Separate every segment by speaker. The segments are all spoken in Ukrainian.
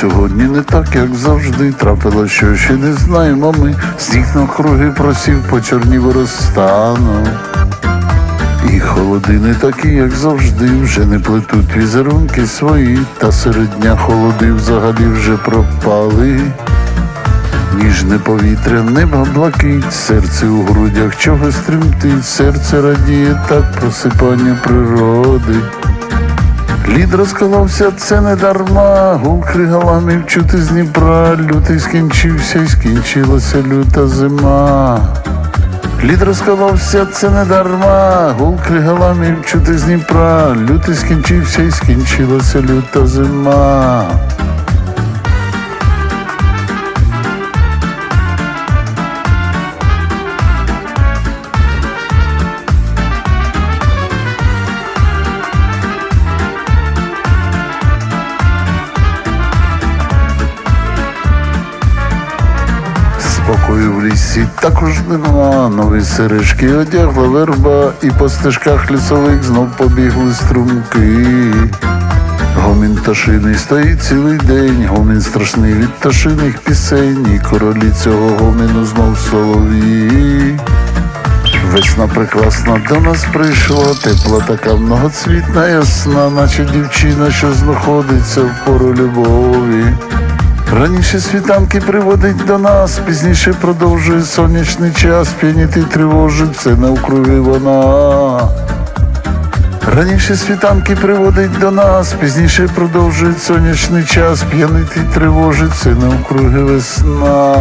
Speaker 1: сьогодні не так, як завжди. Трапило, що ще не знаємо ми. Сніг навкруги просів, почорнів розтану. І холоди не такі, як завжди, вже не плетуть візерунки свої, та серед дня холоди взагалі вже пропали. Ніжне повітря, неба блакить, серце у грудях чогось тремтить, серце радіє так просипання природи. Лід розколовся, це не дарма, гул кригалами вчути з Дніпра, лютий скінчився і скінчилася люта зима. Лід розколовся, це не дарма, гул кригалами вчути з Дніпра, лютий скінчився і скінчилася люта зима. Спокою в лісі також нема, нові сережки одягла верба, і по стежках лісових знов побігли струмки. Гомін пташиний стоїть цілий день, гомін страшний від пташиних пісень, і королі цього гоміну знов солов'ї. Весна прекрасна до нас прийшла, тепла така многоцвітна, ясна, наче дівчина, що знаходиться в пору любові. Раніше світанки приводить до нас, пізніше продовжує сонячний час, п'яніти тривожить, це навкруги вона. Раніше світанки приводить до нас, пізніше продовжує сонячний час, п'янити тривожить, це навкруги весна.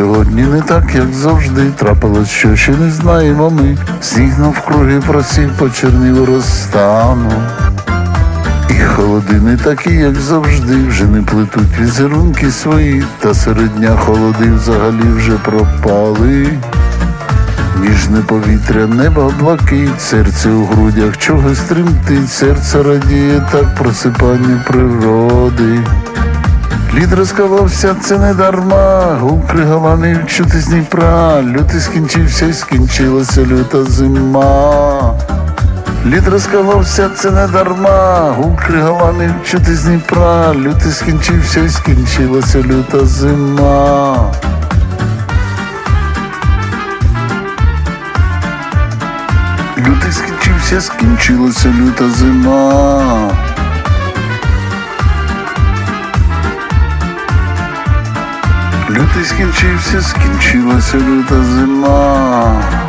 Speaker 1: Сьогодні не так, як завжди. Трапилось, що ще не знаємо ми. Сніг навкруги просів почернів розтану. І холоди не такі, як завжди, вже не плетуть візерунки свої, та серед дня холоди взагалі вже пропали. Ніжне повітря, неба блакить, серце у грудях чогось тремтить, серце радіє так просипання природи. Лід розколовся, це не дарма, гул кригаланий чути з Дніпра, лютий скінчився і скінчилася люта зима. Лід розколовся, це не дарма, гул кригаланий чути з Дніпра, лютий скінчився і скінчилася люта зима. Лютий скінчився, скінчилася люта зима. Лютий скінчився, скінчилася люта зима.